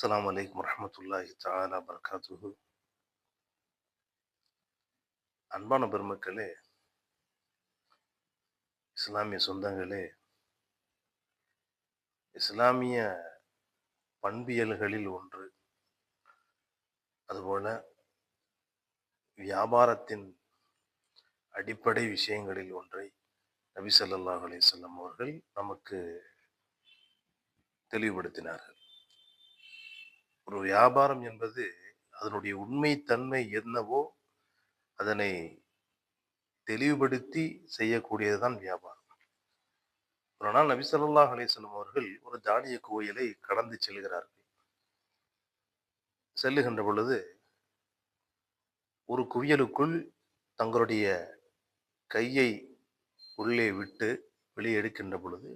السلام عليكم ورحمة الله تعالى وبركاته. அன்பான பெருமக்களே இஸ்லாமிய சொந்தங்களே இஸ்லாமிய பண்பியல்களில் ஒன்று. அதுபோல வியாபாரத்தின் அடிப்படை விஷயங்களில் ஒன்றை நபி சல்லாஹ் அலைஹி அவர்கள் நமக்கு தெளிவுபடுத்தினார்கள். ஒரு வியாபாரம் என்பது அதனுடைய உண்மை தன்மை என்னவோ அதனை தெளிவுபடுத்தி செய்யக்கூடியதுதான் வியாபாரம். ஒரு நாள் நபி ஸல்லல்லாஹு அலைஹி அவர்கள் ஒரு தானிய கோயிலை கடந்து செல்கிறார்கள். செல்லுகின்ற பொழுது ஒரு குவியலுக்குள் தங்களுடைய கையை உள்ளே விட்டு வெளியே எடுக்கின்ற பொழுது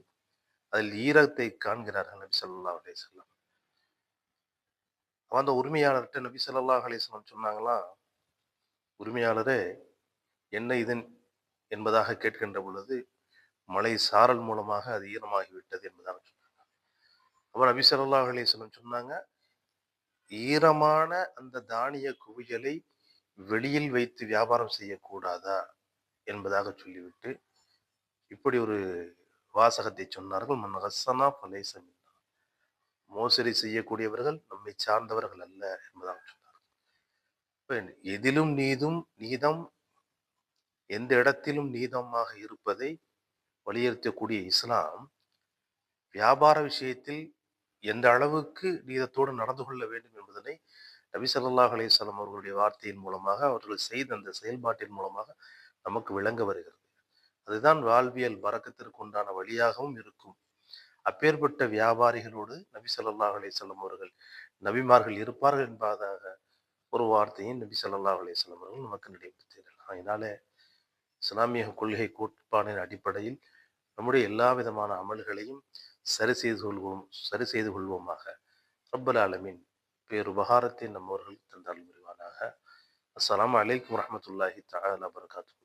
அதில் ஈரத்தை காண்கிறார்கள் நபி சொல்லா அலைஹி அந்த உரிமையாளர்கிட்ட நபி ஸல்லல்லாஹு அலைஹி சொன்னாங்களா? சொன்னாங்களாம் உரிமையாளரே என்ன இதன் என்பதாக கேட்கின்ற பொழுது மழை சாரல் மூலமாக அது ஈரமாகிவிட்டது என்பதாக சொன்னாங்க. அப்போ நபி ஸல்லல்லாஹு அலைஹி சொன்னாங்க ஈரமான அந்த தானிய குவியலை வெளியில் வைத்து வியாபாரம் செய்யக்கூடாதா என்பதாக சொல்லிவிட்டு இப்படி ஒரு வாசகத்தை சொன்னார்கள். மன் ஹசனா பலேசமின் மோசடி செய்யக்கூடியவர்கள் நம்மை சார்ந்தவர்கள் அல்ல என்பதாக சொன்னார் எதிலும் நீதும் நீதம் எந்த இடத்திலும் நீதமாக இருப்பதை வலியுறுத்தக்கூடிய இஸ்லாம் வியாபார விஷயத்தில் எந்த அளவுக்கு நீதத்தோடு நடந்து கொள்ள வேண்டும் என்பதனை நபி ஸல்லல்லாஹு அலைஹி அவர்களுடைய வார்த்தையின் மூலமாக அவர்கள் செய்த அந்த செயல்பாட்டின் மூலமாக நமக்கு விளங்க வருகிறது. அதுதான் வாழ்வியல் வரக்கத்திற்கு உண்டான வழியாகவும் இருக்கும். அப்பேற்பட்ட வியாபாரிகளோடு நபி ஸல்லல்லாஹு அலையம் அவர்கள் நபிமார்கள் இருப்பார்கள் என்பதாக ஒரு வார்த்தையும் நபி ஸல்லல்லாஹு அலையம் அவர்கள் நமக்கு நினைவுறுத்தினார் அதனால இஸ்லாமிய கொள்கை கோட்பாடின் அடிப்படையில் நம்முடைய எல்லா விதமான அமல்களையும் சரி செய்து கொள்வோம் சரி செய்து கொள்வோமாக. ரப்பல் ஆலமீன். பேருபகாரத்தை நம்மவர்கள் தந்தால் புரிவானாக அஸ்லாம் அலைக்கும் வரமத்துல்லாஹி தஆலா வபரகாத்துஹு.